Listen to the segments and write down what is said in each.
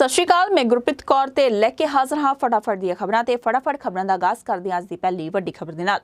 ਸਤਿ ਸ਼੍ਰੀ ਅਕਾਲ, ਮੈਂ ਗੁਰਪ੍ਰੀਤ ਕੌਰ ਤੇ ਲੈ ਕੇ ਹਾਜ਼ਰ ਹਾਂ ਫਟਾਫਟ ਦੀਆਂ ਖਬਰਾਂ ਤੇ ਫਟਾਫਟ ਖਬਰਾਂ ਦਾ ਆਗਾਜ਼ ਕਰਦੇ ਹਾਂ ਅੱਜ ਦੀ ਪਹਿਲੀ ਵੱਡੀ ਖਬਰ ਦੇ ਨਾਲ।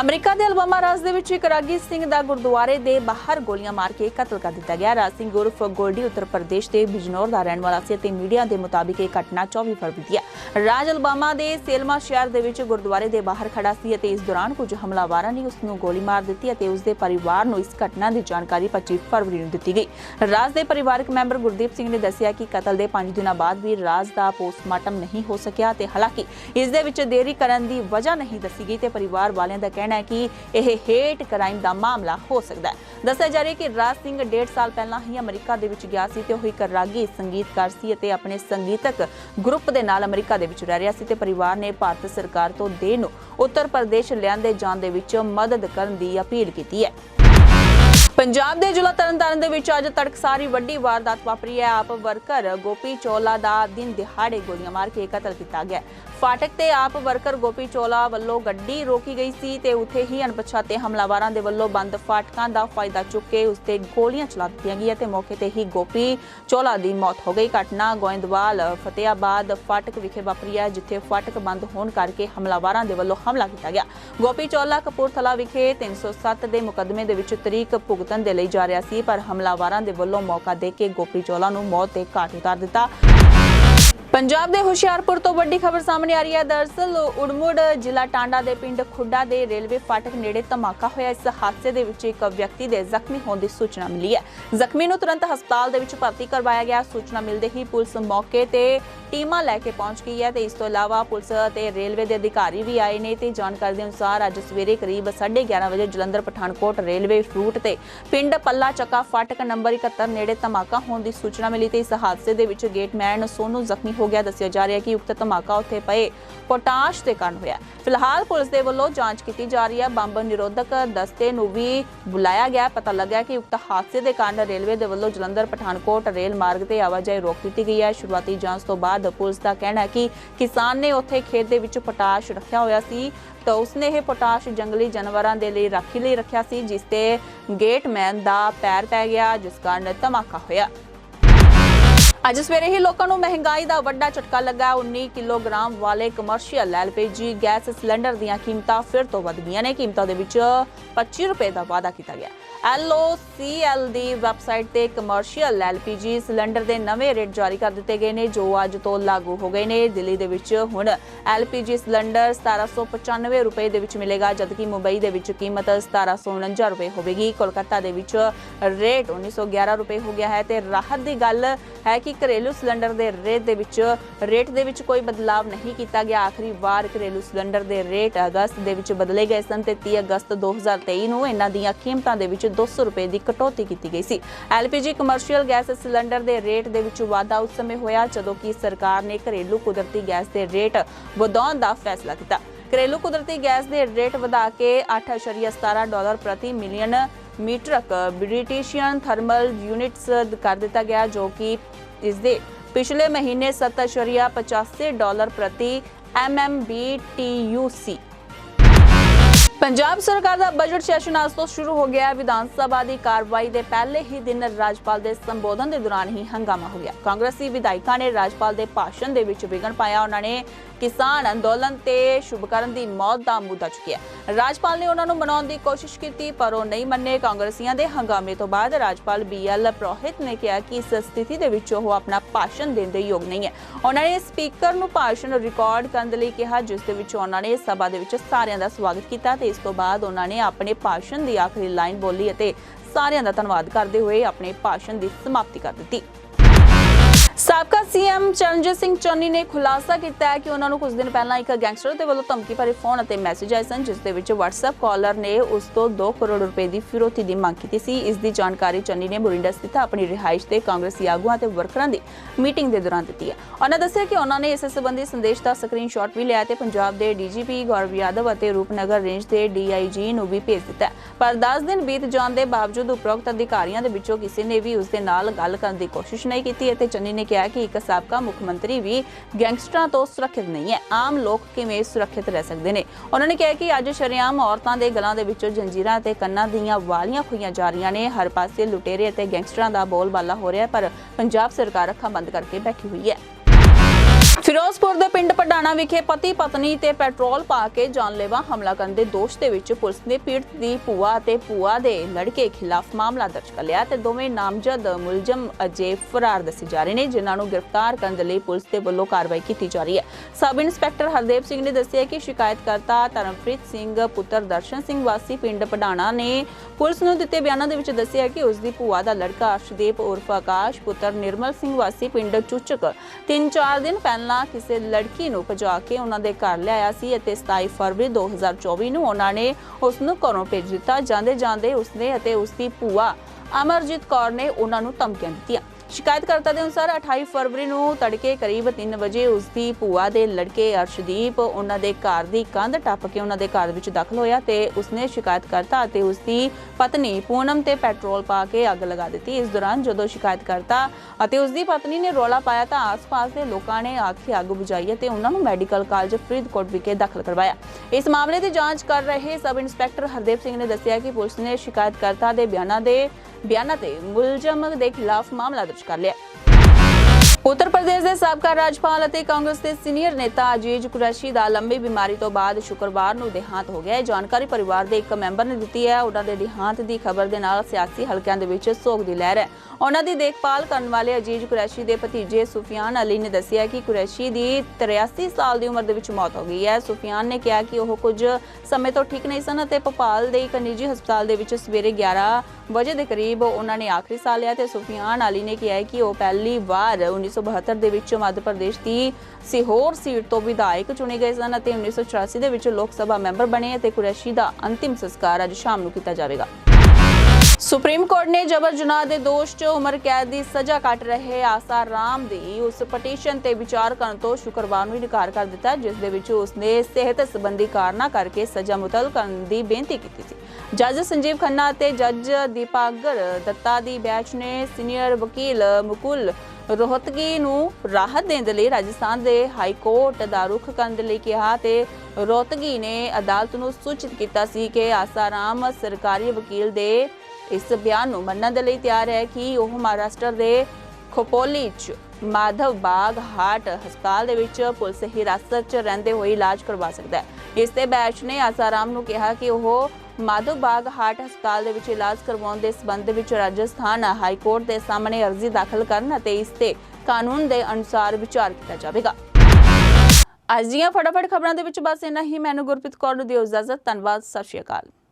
ਅਮਰੀਕਾ ਦੇ ਅਲਬਾਮਾ ਰਾਜ ਦੇ ਵਿੱਚ ਇੱਕ ਰਾਗੀ ਸਿੰਘ ਦਾ ਗੁਰਦੁਆਰੇ ਦੇ ਬਾਹਰ ਗੋਲੀਆਂ ਮਾਰ ਕੇ ਕਤਲ ਕਰ ਦਿੱਤਾ ਗਿਆ। ਰਾਜ ਸਿੰਘ ਉਰਫ ਗੋਲਡੀ ਉੱਤਰ ਪ੍ਰਦੇਸ਼ ਦੇ ਬਿਜਨੌਰ ਦਾ ਰਹਿਣ ਵਾਲਾ ਸੀ ਅਤੇ ਮੀਡੀਆ ਦੇ ਮੁਤਾਬਿਕ ਇਹ ਘਟਨਾ 24 ਫਰਵਰੀ ਦੀ ਹੈ। ਰਾਜ ਅਲਬਾਮਾ ਦੇ ਸੇਲਮਾ ਸ਼ਹਿਰ ਦੇ ਵਿੱਚ ਗੁਰਦੁਆਰੇ ਦੇ ਬਾਹਰ ਖੜਾ ਸੀ ਅਤੇ ਇਸ ਦੌਰਾਨ ਕੁਝ ਹਮਲਾਵਰਾਂ ਨੇ ਉਸ ਨੂੰ ਗੋਲੀ ਮਾਰ ਦਿੱਤੀ ਅਤੇ ਉਸ ਦੇ ਪਰਿਵਾਰ ਨੂੰ ਇਸ ਘਟਨਾ ਦੀ ਜਾਣਕਾਰੀ 25 ਫਰਵਰੀ ਨੂੰ ਦਿੱਤੀ ਗਈ। ਰਾਜ ਦੇ ਪਰਿਵਾਰਕ ਮੈਂਬਰ ਗੁਰਦੀਪ ਸਿੰਘ ਨੇ ਦੱਸਿਆ ਕਿ ਕਤਲ ਦੇ 5 ਦਿਨਾਂ ਬਾਅਦ ਵੀ ਰਾਜ ਦਾ ਪੋਸਟਮਾਰਟਮ ਨਹੀਂ ਹੋ ਸਕਿਆ ਤੇ ਹਾਲਾਂਕਿ ਇਸ ਦੇ ਵਿੱਚ ਦੇਰੀ ਕਰਨ ਦੀ ਵਜ੍ਹਾ ਨਹੀਂ ਦੱਸੀ ਗਈ ਤੇ ਪਰਿਵਾਰ ਵਾਲਿਆਂ ਦਾ ਕਹਿਣਾ ਹੈ ਕਿ ਇਹ ਹੇਟ ਕ੍ਰਾਈਮ ਦਾ ਮਾਮਲਾ ਹੋ ਸਕਦਾ ਹੈ। ਦੱਸਿਆ ਜਾ ਰਿਹਾ ਕਿ ਰਾਜ ਸਿੰਘ ਡੇਢ ਸਾਲ ਪਹਿਲਾਂ ਹੀ ਅਮਰੀਕਾ ਦੇ ਵਿੱਚ ਗਿਆ ਸੀ ਤੇ ਉਹ ਇੱਕ ਰਾਗੀ ਸੰਗੀਤਕਾਰ ਸੀ ਅਤੇ ਆਪਣੇ ਸੰਗੀਤਕ ਗਰੁੱਪ ਦੇ ਨਾਲ ਅਮਰੀਕਾ ਦੇ ਵਿੱਚ ਰਹਿ ਰਿਹਾ ਸੀ ਤੇ ਪਰਿਵਾਰ ਨੇ ਭਾਰਤ ਸਰਕਾਰ ਤੋਂ ਦੇਹ ਨੂੰ ਉੱਤਰ ਪ੍ਰਦੇਸ਼ ਲਿਆਂਦੇ ਜਾਣ ਦੇ ਵਿੱਚ ਮਦਦ ਕਰਨ ਦੀ ਅਪੀਲ ਕੀਤੀ ਹੈ। ਪੰਜਾਬ ਦੇ ਜ਼ਿਲ੍ਹਾ ਤਰਨਤਾਰਨ ਦੇ ਵਿੱਚ ਅੱਜ ਤੜਕਸਾਰੀ ਵੱਡੀ ਵਾਰਦਾਤ ਵਾਪਰੀ ਹੈ। ਆਪ ਵਰਕਰ ਗੋਪੀ ਚੋਲਾ ਦਾ ਦਿਨ ਦਿਹਾੜੇ ਗੋਲੀਆਂ ਮਾਰ ਕੇ ਕਤਲ ਕੀਤਾ ਗਿਆ ਫਾਟਕ ਤੇ ਆਪ ਵਰਕਰ ਗੋਪੀ ਚੋਲਾ ਵੱਲੋਂ ਗੱਡੀ ਰੋਕੀ ਗਈ ਸੀ ਤੇ ਉੱਥੇ ਹੀ ਅਣਪਛਾਤੇ ਹਮਲਾਵਰਾਂ ਦੇ ਵੱਲੋਂ ਬੰਦ ਫਾਟਕਾਂ ਦਾ ਫਾਇਦਾ ਚੁੱਕ ਕੇ ਉਸ ਤੇ ਗੋਲੀਆਂ ਚਲਾ ਦਿੱਤੀਆਂ ਗਈਆਂ ਤੇ ਮੌਕੇ ਤੇ ਹੀ ਗੋਪੀ ਚੋਲਾ ਦੀ ਮੌਤ ਹੋ ਗਈ। ਘਟਨਾ ਗੋਇੰਦਵਾਲ, ਫਤਿਆਬਾਦ ਫਾਟਕ ਵਿਖੇ ਵਾਪਰੀ ਹੈ, ਜਿੱਥੇ ਫਾਟਕ ਬੰਦ ਹੋਣ ਕਰਕੇ ਹਮਲਾਵਰਾਂ ਦੇ ਵੱਲੋਂ ਹਮਲਾ ਕੀਤਾ ਗਿਆ। ਗੋਪੀ ਚੋਲਾ ਕਪੂਰਥਲਾ ਵਿਖੇ 307 ਦੇ ਮੁਕੱਦਮੇ ਦੇ ਵਿੱਚ ਤਰੀਕ ਭੁਗਤਣ ਦੇ ਲਈ ਜਾ ਰਿਹਾ ਸੀ, ਪਰ ਹਮਲਾਵਰਾਂ ਦੇ ਵੱਲੋਂ ਮੌਕਾ ਦੇ ਕੇ ਗੋਪੀ ਚੋਲਾ ਨੂੰ ਮੌਤ ਦੇ ਘਾਟ ਉਤਾਰ ਦਿੱਤਾ। ਪੰਜਾਬ ਦੇ ਹੁਸ਼ਿਆਰਪੁਰ ਤੋਂ ਵੱਡੀ ਖਬਰ ਸਾਹਮਣੇ ਆ ਰਹੀ ਹੈ। ਦਰਅਸਲ, ਉੜਮੁੜ ਜ਼ਿਲ੍ਹਾ ਟਾਂਡਾ ਦੇ ਪਿੰਡ ਖੁੱਡਾ ਦੇ ਰੇਲਵੇ ਫਾਟਕ ਨੇੜੇ ਧਮਾਕਾ ਹੋਇਆ। ਇਸ ਹਾਦਸੇ ਦੇ ਵਿੱਚ ਇੱਕ ਵਿਅਕਤੀ ਦੇ ਜ਼ਖਮੀ ਹੋਣ ਦੀ ਸੂਚਨਾ ਮਿਲੀ ਹੈ। ਜ਼ਖਮੀ ਨੂੰ ਤੁਰੰਤ ਹਸਪਤਾਲ ਦੇ ਵਿੱਚ ਭਰਤੀ ਕਰਵਾਇਆ ਗਿਆ। ਸੂਚਨਾ ਮਿਲਦੇ ਹੀ ਪੁਲਿਸ ਮੌਕੇ ਤੇ ਟੀਮਾਂ ਲੈ ਕੇ ਪਹੁੰਚ ਗਈ ਹੈ ਤੇ ਇਸ ਤੋਂ ਇਲਾਵਾ ਪੁਲਿਸ ਤੇ ਰੇਲਵੇ ਦੇ ਅਧਿਕਾਰੀ ਵੀ ਆਏ ਨੇ ਤੇ ਜਾਣਕਾਰੀ ਦੇ ਅਨੁਸਾਰ ਅੱਜ ਸਵੇਰੇ ਕਰੀਬ 11:30 ਵਜੇ ਜਲੰਧਰ ਪਠਾਨਕੋਟ ਰੇਲਵੇ ਰੂਟ ਤੇ ਪਿੰਡ ਪੱਲਾ ਚੱਕਾ ਫਾਟਕ ਨੰਬਰ 71 ਨੇੜੇ ਧਮਾਕਾ ਹੋਣ ਦੀ ਸੂਚਨਾ ਮਿਲੀ ਤੇ ਇਸ ਹਾਦਸੇ ਦੇ ਵਿੱਚ ਗੇਟਮੈਨ ਸੋਨੂ ਜ਼ਖਮੀ ਹੋ ਗਿਆ, ਦੱਸਿਆ ਜਾ ਰਿਹਾ ਕਿ ਉਕਤ ਧਮਾਕਾ ਉੱਥੇ ਪਏ ਪੋਟਾਸ਼ ਦੇ ਕਾਰਨ ਹੋਇਆ ਫਿਲਹਾਲ ਪੁਲਿਸ ਦੇ ਵੱਲੋਂ ਜਾਂਚ ਕੀਤੀ ਜਾ ਰਹੀ ਹੈ। ਬੰਬ ਨਿਰੋਧਕ ਦਸਤੇ ਨੂੰ ਵੀ ਬੁਲਾਇਆ ਗਿਆ ਪਤਾ ਲੱਗਾ ਕਿ ਉਕਤ ਹਾਦਸੇ ਦੇ ਕਾਰਨ ਰੇਲਵੇ ਦੇ ਵੱਲੋਂ ਜਲੰਧਰ, ਪਠਾਨਕੋਟ ਰੇਲ ਮਾਰਗ ਤੇ ਆਵਾਜਾਈ ਰੋਕ ਦਿੱਤੀ ਗਈ ਹੈ। ਸ਼ੁਰੂਆਤੀ ਜਾਂਚ ਤੋਂ ਬਾਅਦ ਪੁਲਿਸ ਦਾ ਕਹਿਣਾ ਹੈ ਕਿ ਕਿਸਾਨ ਨੇ ਉੱਥੇ ਖੇਤ ਦੇ ਵਿੱਚ ਪੋਟਾਸ਼ ਰੱਖਿਆ ਹੋਇਆ ਸੀ ਤਾਂ ਉਸਨੇ ਇਹ ਪੋਟਾਸ਼ ਜੰਗਲੀ ਜਾਨਵਰਾਂ ਦੇ ਲਈ ਰਾਖੀ ਲਈ ਰੱਖਿਆ ਸੀ, ਜਿਸ ਤੇ ਗੇਟਮੈਨ ਦਾ ਪੈਰ ਪੈ ਗਿਆ, ਜਿਸ ਕਾਰਨ ਧਮਾਕਾ ਹੋਇਆ। ਅੱਜ ਸਵੇਰੇ ਹੀ ਲੋਕਾਂ ਨੂੰ ਮਹਿੰਗਾਈ ਦਾ ਵੱਡਾ ਝਟਕਾ ਲੱਗਾ। 19 ਕਿਲੋਗ੍ਰਾਮ ਵਾਲੇ ਕਮਰਸ਼ੀਅਲ ਐਲਪੀਜੀ ਗੈਸ ਸਿਲੰਡਰ ਦੀਆਂ ਕੀਮਤਾਂ ਫਿਰ ਤੋਂ ਵਧ ਗਈਆਂ ਨੇ। ਕੀਮਤਾਂ ਦੇ ਵਿੱਚ 25 ਰੁਪਏ ਦਾ ਵਾਅਦਾ ਕੀਤਾ ਗਿਆ। LOCL ਦੀ ਵੈਬਸਾਈਟ ਤੇ ਕਮਰਸ਼ੀਅਲ ਐਲਪੀਜੀ ਸਿਲੰਡਰ ਦੇ ਨਵੇਂ ਰੇਟ ਜਾਰੀ ਕਰ ਦਿੱਤੇ ਗਏ ਨੇ, ਜੋ ਅੱਜ ਤੋਂ ਲਾਗੂ ਹੋ ਗਏ ਨੇ। ਦਿੱਲੀ ਦੇ ਵਿੱਚ ਹੁਣ ਐਲਪੀਜੀ ਸਿਲੰਡਰ 1795 ਰੁਪਏ ਦੇ ਵਿੱਚ ਮਿਲੇਗਾ, ਜਦਕਿ ਮੁੰਬਈ ਦੇ ਵਿੱਚ ਕੀਮਤ 1749 ਰੁਪਏ ਹੋਵੇਗੀ। ਕੋਲਕਾਤਾ ਦੇ ਵਿੱਚ ਰੇਟ 1911 ਰੁਪਏ ਹੋ ਗਿਆ ਹੈ। ਤੇ ਰਾਹਤ ਦੀ ਗੱਲ ਹੈ ਕਿ ਘਰੇਲੂ ਸਿਲੰਡਰ ਦੇ ਰੇਟ ਦੇ ਵਿੱਚ, ਰੇਟ ਦੇ ਵਿੱਚ ਕੋਈ ਬਦਲਾਅ ਨਹੀਂ ਕੀਤਾ ਗਿਆ। ਆਖਰੀ ਵਾਰ ਘਰੇਲੂ ਸਿਲੰਡਰ ਦੇ ਰੇਟ ਅਗਸਤ ਦੇ ਵਿੱਚ ਬਦਲੇ ਗਏ ਸਨ ਤੇ 30 ਅਗਸਤ 2023 ਨੂੰ ਇਹਨਾਂ ਦੀਆਂ ਕੀਮਤਾਂ ਦੇ ਵਿੱਚ 200 ਰੁਪਏ ਦੀ ਕਟੌਤੀ ਕੀਤੀ ਗਈ ਸੀ। ਐਲਪੀਜੀ ਕਮਰਸ਼ੀਅਲ ਗੈਸ ਸਿਲੰਡਰ ਦੇ ਰੇਟ ਦੇ ਵਿੱਚ ਵਾਧਾ ਉਸ ਸਮੇਂ ਹੋਇਆ ਜਦੋਂ ਕਿ ਸਰਕਾਰ ਨੇ ਘਰੇਲੂ ਕੁਦਰਤੀ ਗੈਸ ਦੇ ਰੇਟ ਵਧਾਉਣ ਦਾ ਫੈਸਲਾ ਕੀਤਾ। ਘਰੇਲੂ ਕੁਦਰਤੀ ਗੈਸ ਦੇ ਰੇਟ ਵਧਾ ਕੇ 8.17 ਡਾਲਰ ਪ੍ਰਤੀ million metric British thermal units ਕਰ ਦਿੱਤਾ ਗਿਆ, ਜੋ ਕਿ ਇਸ ਦੇ ਪਿਛਲੇ ਮਹੀਨੇ 7.85 ਡਾਲਰ ਪ੍ਰਤੀ MMBTU ਸੀ। ਪੰਜਾਬ ਸਰਕਾਰ ਦਾ ਬਜਟ ਸੈਸ਼ਨ ਅੱਜ ਤੋਂ ਸ਼ੁਰੂ ਹੋ ਗਿਆ ਵਿਧਾਨ ਸਭਾ ਦੀ ਕਾਰਵਾਈ ਦੇ ਪਹਿਲੇ ਹੀ ਦਿਨ ਰਾਜਪਾਲ ਦੇ ਸੰਬੋਧਨ ਦੇ ਦੌਰਾਨ ਹੀ ਹੰਗਾਮਾ ਹੋ ਗਿਆ। ਕਾਂਗਰਸੀ ਵਿਧਾਇਕਾਂ ਨੇ ਰਾਜਪਾਲ ਦੇ ਭਾਸ਼ਣ ਦੇ ਵਿੱਚ ਵਿਗਣ ਪਾਇਆ। ਉਹਨਾਂ ਨੇ ਕਿਸਾਨ ਅੰਦੋਲਨ ਤੇ ਸ਼ੁਭਕਰਨ ਦੀ ਮੌਤ ਦਾ ਮੁੱਦਾ ਚੁੱਕਿਆ। ਰਾਜਪਾਲ ਨੇ ਉਹਨਾਂ ਨੂੰ ਮਨਾਉਣ ਦੀ ਕੋਸ਼ਿਸ਼ ਕੀਤੀ, ਪਰ ਉਹ ਨਹੀਂ ਮੰਨੇ। ਕਾਂਗਰਸੀਆਂ ਦੇ ਹੰਗਾਮੇ ਤੋਂ ਬਾਅਦ ਰਾਜਪਾਲ ਬੀਐਲ ਪ੍ਰੋਹਿਤ ਨੇ ਕਿਹਾ ਕਿ ਇਸ ਸਥਿਤੀ ਦੇ ਵਿੱਚ ਉਹ ਆਪਣਾ ਭਾਸ਼ਣ ਦੇਣ ਦੇ ਯੋਗ ਨਹੀਂ ਹੈ। ਉਹਨਾਂ ਨੇ ਸਪੀਕਰ ਨੂੰ ਭਾਸ਼ਣ ਰਿਕਾਰਡ ਕਰਨ ਦੇ ਲਈ ਕਿਹਾ, ਜਿਸ ਦੇ ਵਿੱਚ ਉਹਨਾਂ ਨੇ ਸਭਾ ਦੇ ਵਿੱਚ ਸਾਰਿਆਂ ਦਾ ਸਵਾਗਤ ਕੀਤਾ ਤੇ ਇਸ ਤੋਂ ਬਾਅਦ ਉਹਨਾਂ ਨੇ ਆਪਣੇ ਭਾਸ਼ਣ ਦੀ ਆਖਰੀ ਲਾਈਨ ਬੋਲੀ ਅਤੇ ਸਾਰਿਆਂ ਦਾ ਧੰਨਵਾਦ ਕਰਦੇ ਹੋਏ ਆਪਣੇ ਭਾਸ਼ਣ ਦੀ ਸਮਾਪਤੀ ਕਰ ਦਿੱਤੀ। ਸਾਬਕਾ ਸੀਐਮ ਚਰਨਜੀਤ ਸਿੰਘ ਚੰਨੀ ਨੇ ਖੁਲਾਸਾ ਕੀਤਾ ਹੈ ਕਿ ਉਹਨਾਂ ਨੂੰ ਕੁਝ ਦਿਨ ਪਹਿਲਾਂ ਇੱਕ ਗੈਂਗਸਟਰ ਦੇ ਵੱਲੋਂ ਧਮਕੀ ਭਰੇ ਫੋਨ ਅਤੇ ਮੈਸੇਜ ਆਏ ਸਨ, ਜਿਸ ਦੇ ਵਿੱਚ WhatsApp ਕਾਲਰ ਨੇ ਉਸ ਤੋਂ 2 ਕਰੋੜ ਰੁਪਏ ਦੀ ਫਿਰੌਤੀ ਦੀ ਮੰਗ ਕੀਤੀ ਸੀ। ਇਸ ਦੀ ਜਾਣਕਾਰੀ ਚੰਨੀ ਨੇ ਮੋਰਿੰਡਾ ਸਥਿਤ ਆਪਣੀ ਰਿਹਾਇਸ਼ ਤੇ ਕਾਂਗਰਸੀ ਆਗੂਆਂ ਤੇ ਵਰਕਰਾਂ ਦੀ ਮੀਟਿੰਗ ਦੇ ਦੌਰਾਨ ਦਿੱਤੀ ਹੈ। ਉਹਨਾਂ ਦੱਸਿਆ ਕਿ ਉਹਨਾਂ ਨੇ ਇਸ ਸੰਬੰਧੀ ਸੰਦੇਸ਼ ਦਾ ਸਕਰੀਨਸ਼ਾਟ ਵੀ ਲਿਆ ਤੇ ਪੰਜਾਬ ਦੇ ਡੀਜੀਪੀ ਗੌਰਵ ਯਾਦਵ ਅਤੇ ਰੂਪਨਗਰ ਰੇਂਜ ਦੇ ਡੀਆਈਜੀ ਨੂੰ ਵੀ ਭੇਜ ਦਿੱਤਾ ਪਰ 10 ਦਿਨ ਬੀਤ ਜਾਣ ਦੇ ਬਾਵਜੂਦ ਉਪਰੋਕਤ ਅਧਿਕਾਰੀਆਂ ਦੇ ਵਿੱਚੋਂ ਕਿਸੇ ਨੇ ਵੀ ਉਸ ਦੇ ਨਾਲ ਗੱਲ ਕਰਨ ਦੀ ਕੋਸ਼ਿਸ਼ ਨਹੀਂ ਕੀਤੀ ਅਤੇ ਚੰਨੀ ਨੇ ਕਿਹਾ ਕਿ ਇੱਕ ਸਾਬਕਾ ਮੁੱਖ ਮੰਤਰੀ ਵੀ ਗੈਂਗਸਟਰਾਂ ਤੋਂ ਸੁਰੱਖਿਅਤ ਨਹੀਂ ਹੈ। ਆਮ ਲੋਕ ਕਿਵੇਂ ਸੁਰੱਖਿਅਤ ਰਹਿ ਸਕਦੇ ਨੇ? ਉਹਨਾਂ ਨੇ ਕਿਹਾ ਕਿ ਅੱਜ ਸ਼ਰੇਆਮ ਔਰਤਾਂ ਦੇ ਗਲਾਂ ਦੇ ਵਿੱਚੋਂ ਜੰਜੀਰਾਂ ਤੇ ਕੰਨਾਂ ਦੀਆਂ ਵਾਲੀਆਂ ਖੋਈਆਂ ਜਾ ਰਹੀਆਂ ਨੇ। ਹਰ ਪਾਸੇ ਲੁਟੇਰੇ ਅਤੇ ਗੈਂਗਸਟਰਾਂ ਦਾ ਬੋਲਬਾਲਾ ਹੋ ਰਿਹਾ ਪਰ ਪੰਜਾਬ ਸਰਕਾਰ ਅੱਖਾਂ ਬੰਦ ਕਰਕੇ ਬੈਠੀ ਹੋਈ ਹੈ। ਫਿਰੋਜ਼ਪੁਰ ਦੇ ਪਿੰਡ ਪਡਾਣਾ ਵਿਖੇ ਪਤੀ ਪਤਨੀ ਤੇ ਪੈਟਰੋਲ ਪਾ ਕੇ ਜਾਨਲੇਵਾ ਹਮਲਾ ਕਰਨ ਦੇ ਦੋਸ਼ ਦੇ ਵਿੱਚ ਪੁਲਿਸ ਨੇ ਪੀੜਤ ਦੀ ਭੂਆ ਤੇ ਭੂਆ ਦੇ ਲੜਕੇ ਖਿਲਾਫ ਮਾਮਲਾ ਦਰਜ ਕਰ ਲਿਆ ਤੇ ਦੋਵੇਂ ਨਾਮਜ਼ਦ ਮੁਲਜ਼ਮ ਅਜੇ ਫਰਾਰ ਦੱਸੇ ਜਾ ਰਹੇ ਨੇ, ਜਿਨ੍ਹਾਂ ਨੂੰ ਗ੍ਰਿਫਤਾਰ ਕਰਨ ਦੇ ਲਈ ਪੁਲਿਸ ਦੇ ਵੱਲੋਂ ਕਾਰਵਾਈ ਕੀਤੀ ਜਾ ਰਹੀ ਹੈ। ਸਬ ਇੰਸਪੈਕਟਰ ਹਰਦੇਵ ਸਿੰਘ ਨੇ ਦੱਸਿਆ ਕਿ ਸ਼ਿਕਾਇਤਕਰਤਾ ਧਰਮਪ੍ਰੀਤ ਸਿੰਘ, ਪੁੱਤਰ ਦਰਸ਼ਨ ਸਿੰਘ ਵਾਸੀ ਪਿੰਡ ਪਡਾਣਾ ਨੇ ਪੁਲਿਸ ਨੂੰ ਦਿੱਤੇ ਬਿਆਨਾਂ ਦੇ ਵਿੱਚ ਦੱਸਿਆ ਕਿ ਉਸ ਦੀ ਭੂਆ ਦਾ ਲੜਕਾ ਅਰਸ਼ਦੀਪ ਉਰਫ ਆਕਾਸ਼, ਪੁੱਤਰ ਨਿਰਮਲ ਸਿੰਘ ਵਾਸੀ ਪਿੰਡ ਚੁਚਕ। ਤਿੰਨ ਚਾਰ ਦਿਨ ਪਹਿਲਾਂ ਕਿਸੇ ਲੜਕੀ ਨੂੰ ਭਜਾ ਕੇ ਉਹਨਾਂ ਦੇ ਘਰ ਲਿਆਇਆ ਸੀ ਅਤੇ 27 ਫਰਵਰੀ 2024 ਨੂੰ ਉਹਨਾਂ ਨੇ ਉਸ ਨੂੰ ਘਰੋਂ ਭੇਜ ਦਿੱਤਾ। ਜਾਂਦੇ ਜਾਂਦੇ ਉਸਨੇ ਅਤੇ ਉਸ ਦੀ ਭੂਆ ਅਮਰਜੀਤ ਕੌਰ ਨੇ ਉਹਨਾਂ ਨੂੰ ਧਮਕੀਆਂ ਦਿੱਤੀਆਂ। ਸ਼ਿਕਾਇਤਕਰਤਾ ਦੇ ਅਨੁਸਾਰ 28 ਫਰਵਰੀ ਨੂੰ ਤੜਕੇ ਕਰੀਬ 3 ਵਜੇ ਉਸ ਦੀ ਭੂਆ ਦੇ ਲੜਕੇ ਅਰਸ਼ਦੀਪ ਉਹਨਾਂ ਦੇ ਘਰ ਦੀ ਕੰਧ ਟੱਪ ਕੇ ਉਹਨਾਂ ਦੇ ਘਰ ਵਿੱਚ ਦਾਖਲ ਹੋਇਆ ਤੇ ਉਸਨੇ ਸ਼ਿਕਾਇਤਕਰਤਾ ਅਤੇ ਉਸ ਦੀ ਪਤਨੀ ਪੂਨਮ ਤੇ ਪੈਟਰੋਲ ਪਾ ਕੇ ਅੱਗ ਲਗਾ ਦਿੱਤੀ। ਇਸ ਦੌਰਾਨ ਜਦੋਂ ਸ਼ਿਕਾਇਤਕਰਤਾ ਅਤੇ ਉਸ ਦੀ ਪਤਨੀ ਨੇ ਰੋਲਾ ਪਾਇਆ ਤਾਂ ਆਸ-ਪਾਸ ਦੇ ਲੋਕਾਂ ਨੇ ਆਖੀ ਅੱਗ ਬੁਝਾਈ ਅਤੇ ਉਹਨਾਂ ਨੂੰ ਮੈਡੀਕਲ ਕਾਲਜ ਫਰੀਦਕੋਟ ਵਿਖੇ ਦਾਖਲ ਕਰਵਾਇਆ। ਇਸ ਮਾਮਲੇ ਦੀ ਜਾਂਚ ਕਰ ਰਹੇ ਸਬ ਇੰਸਪੈਕਟਰ ਹਰਦੇਵ ਸਿੰਘ ਨੇ ਦੱਸਿਆ ਕਿ ਪੁਲਿਸ ਨੇ ਸ਼ਿਕਾਇਤਕਰਤਾ ਦੇ ਬਿਆਨਾਂ ਦੇ ਬਿਆਨਾਂ ਤੇ ਮੁਲਜ਼ਮ ਦੇ ਖਿਲਾਫ ਮਾਮਲਾ ਦਰਜ ਕਰ ਲਿਆ ਉੱਤਰ ਪ੍ਰਦੇਸ਼ ਦੇ ਸਾਬਕਾ ਰਾਜਪਾਲ ਅਤੇ ਕਾਂਗਰਸ ਦੇ ਸੀਨੀਅਰ ਨੇਤਾ ਅਜੀਜ਼ ਕੁਰੈਸ਼ੀ ਦਾ ਲੰਬੀ ਬਿਮਾਰੀ ਤੋਂ ਬਾਅਦ ਸ਼ੁੱਕਰਵਾਰ ਨੂੰ ਦੇਹਾਂਤ ਹੋ ਗਿਆ ਹੈ। ਜਾਣਕਾਰੀ ਪਰਿਵਾਰ ਦੇ ਇੱਕ ਮੈਂਬਰ ਨੇ ਦਿੱਤੀ ਹੈ। ਉਹਨਾਂ ਦੇ ਦੇਹਾਂਤ ਦੀ ਖਬਰ ਦੇ ਨਾਲ ਸਿਆਸੀ ਹਲਕਿਆਂ ਦੇ ਵਿੱਚ ਸੋਗ ਦੀ ਲਹਿਰ ਹੈ। ਉਹਨਾਂ ਦੀ ਦੇਖਭਾਲ ਕਰਨ ਵਾਲੇ ਅਜੀਜ਼ ਕੁਰੈਸ਼ੀ ਦੇ ਭਤੀਜੇ ਸੁਫੀਆਨ ਅਲੀ ਨੇ ਦੱਸਿਆ ਕਿ ਕੁਰੈਸ਼ੀ ਦੀ 83 ਸਾਲ ਦੀ ਉਮਰ ਦੇ ਵਿੱਚ ਮੌਤ ਹੋ ਗਈ ਹੈ। ਸੁਫੀਆਨ ਨੇ ਕਿਹਾ ਕਿ ਉਹ ਕੁਝ ਸਮੇਂ ਤੋਂ ਠੀਕ ਨਹੀਂ ਸਨ ਅਤੇ ਭੋਪਾਲ ਦੇ ਇੱਕ ਨਿੱਜੀ ਹਸਪਤਾਲ ਦੇ ਵਿੱਚ ਸਵੇਰੇ 11 ਵਜੇ ਦੇ ਕਰੀਬ ਉਹਨਾਂ ਨੇ ਆਖਰੀ ਸਾਹ ਲਿਆ ਤੇ ਸੁਫੀਆਨ ਅਲੀ ਨੇ ਕਿਹਾ ਕਿ ਉਹ ਪਹਿਲੀ ਵਾਰ 1972 ਦੇ ਵਿੱਚ ਮੱਧ ਪ੍ਰਦੇਸ਼ ਦੀ ਸਿਹੋਰ ਸੀਟ ਤੋਂ ਵਿਧਾਇਕ ਚੁਣੇ ਗਏ ਸਨ ਅਤੇ 1984 ਦੇ ਵਿੱਚ ਲੋਕ ਸਭਾ ਮੈਂਬਰ ਬਣੇ ਅਤੇ ਕੁਰੈਸ਼ੀ ਦਾ ਅੰਤਿਮ ਸੰਸਕਾਰ ਅੱਜ ਸ਼ਾਮ ਨੂੰ ਕੀਤਾ ਜਾਵੇਗਾ। ਸੁਪਰੀਮ ਕੋਰਟ ਨੇ ਜਬਰ ਜਨਾਹ ਦੇ ਦੋਸ਼ 'ਚ ਉਮਰ ਕੈਦ ਦੀ ਸਜ਼ਾ ਕੱਟ ਰਹੇ ਆਸਾ ਰਾਮ ਦੀ ਉਸ ਪਟੀਸ਼ਨ ਤੇ ਵਿਚਾਰ ਕਰਨ ਤੋਂ ਸ਼ੁੱਕਰਵਾਰ ਨੂੰ ਇਨਕਾਰ ਕਰ ਦਿੱਤਾ, ਜਿਸ ਦੇ ਵਿੱਚ ਉਸਨੇ ਸਿਹਤ ਸੰਬੰਧੀ ਕਾਰਨਾਂ ਕਰਕੇ ਸਜ਼ਾ ਮੁਅੱਤਲ ਕਰਨ ਦੀ ਬੇਨਤੀ ਕੀਤੀ ਸੀ। ਜੱਜ ਸੰਜੀਵ ਖੰਨਾ ਅਤੇ ਜੱਜ ਦੀਪਾਗਰ ਦੱਤਾ ਦੀ ਬੈਂਚ ਨੇ ਸੀਨੀਅਰ ਵਕੀਲ ਮੁਕੁਲ ਰੋਹਤਗੀ ਨੂੰ ਰਾਹਤ ਦੇਣ ਦੇ ਲਈ ਰਾਜਸਥਾਨ ਦੇ ਹਾਈ ਕੋਰਟ ਦਾ ਰੁਖ ਕਰਨ ਦੇ ਲਈ ਕਿਹਾ ਤੇ ਰੋਹਤਗੀ ਨੇ ਅਦਾਲਤ ਨੂੰ ਸੂਚਿਤ ਕੀਤਾ ਸੀ ਕਿ ਆਸਾਰਾਮ ਸਰਕਾਰੀ ਵਕੀਲ ਦੇ ਇਸ ਬਿਆਨ ਨੂੰ ਮੰਨਣ ਦੇ ਲਈ ਤਿਆਰ ਹੈ ਕਿ ਉਹ ਮਹਾਰਾਸ਼ਟਰ ਦੇ ਖੋਪੋਲੀ ਚ ਮਾਧਵ ਬਾਗ ਹਾਰਟ ਹਸਪਤਾਲ ਦੇ ਵਿੱਚ ਪੁਲਿਸ ਹਿਰਾਸਤ 'ਚ ਰਹਿੰਦੇ ਹੋਏ ਇਲਾਜ ਕਰਵਾ ਸਕਦਾ ਹੈ। ਇਸ ਤੇ ਬੈਚ ਨੇ ਆਸਾਰਾਮ ਨੂੰ ਕਿਹਾ ਕਿ ਉਹ ਮਾਧਵ ਬਾਗ ਹਾਰਟ ਹਸਪਤਾਲ ਦੇ ਵਿੱਚ ਇਲਾਜ ਕਰਵਾਉਣ ਦੇ ਸਬੰਧ ਵਿੱਚ ਰਾਜਸਥਾਨ ਹਾਈ ਕੋਰਟ ਦੇ ਸਾਹਮਣੇ ਅਰਜ਼ੀ ਦਾਖਲ ਕਰਨ ਅਤੇ ਇਸ ਤੇ ਕਾਨੂੰਨ ਦੇ ਅਨੁਸਾਰ ਵਿਚਾਰ ਕੀਤਾ ਜਾਵੇਗਾ। ਅੱਜ ਦੀਆਂ ਫਟਾਫਟ ਖਬਰਾਂ ਦੇ ਵਿੱਚ ਬਸ ਇੰਨਾ ਹੀ। ਮੈਨੂੰ ਗੁਰਪ੍ਰੀਤ ਕੌਰ ਨੂੰ ਦਿਓ ਇਜਾਜ਼ਤ। ਧੰਨਵਾਦ। ਸਤਿ ਸ਼੍ਰੀ ਅਕਾਲ।